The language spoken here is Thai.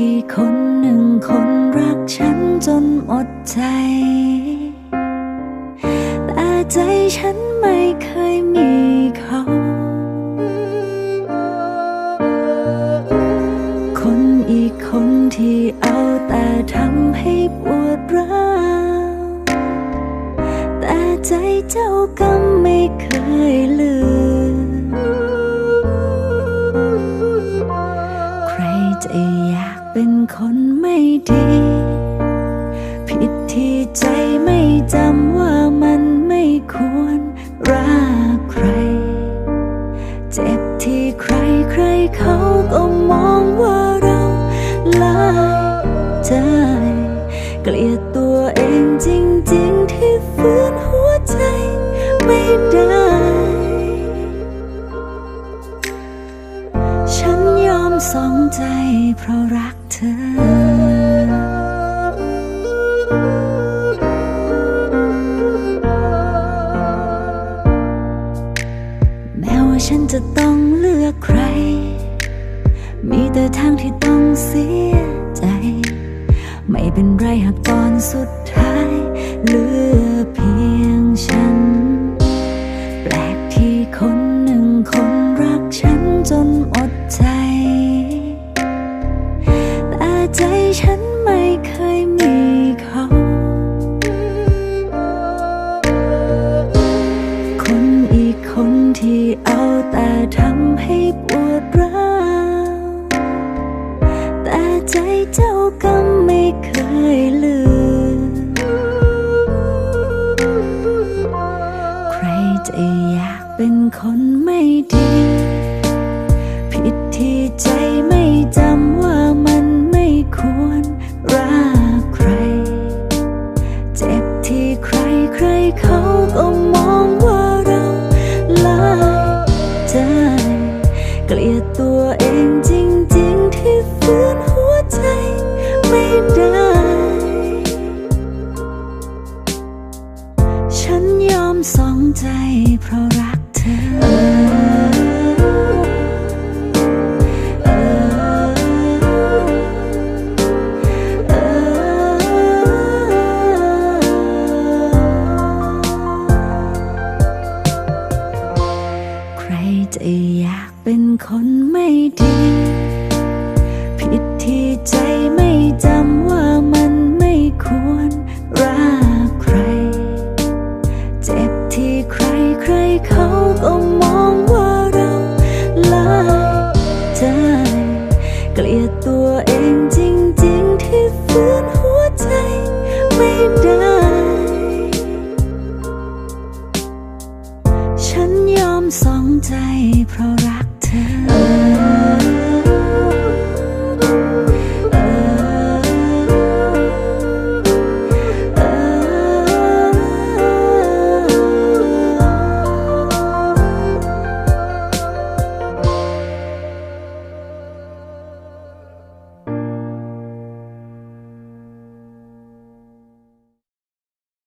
ที่คนหนึ่งคนรักฉันจนหมดใจ แต่ใจฉันไม่เคยมีเขา คนอีกคนที่เอาแต่ทำให้ปวดร้าวแต่ใจเจ้าก็ไม่เคยลืมใครจะ เป็นคนไม่ดี ใจเพราะรักเธอแม้ว่าฉันจะต้องเลือกใคร มีแต่ทางที่ต้องเสียใจ ไม่เป็นไรหากตอนสุดท้ายเลือ ทำให้ปวดร้าวแต่ใจเจ้าก็ไม่เคยลืม ใครจะอยากเป็นคนไม่ดี ผิดที่ใจไม่จำว่ามันไม่ควรรักใคร เจ็บที่ใครใครเขาก็ม สองใจเพราะรักเธอใครจะอยากเป็นคนไม่ดี ฉันยอมสองใจเพราะรักเธอ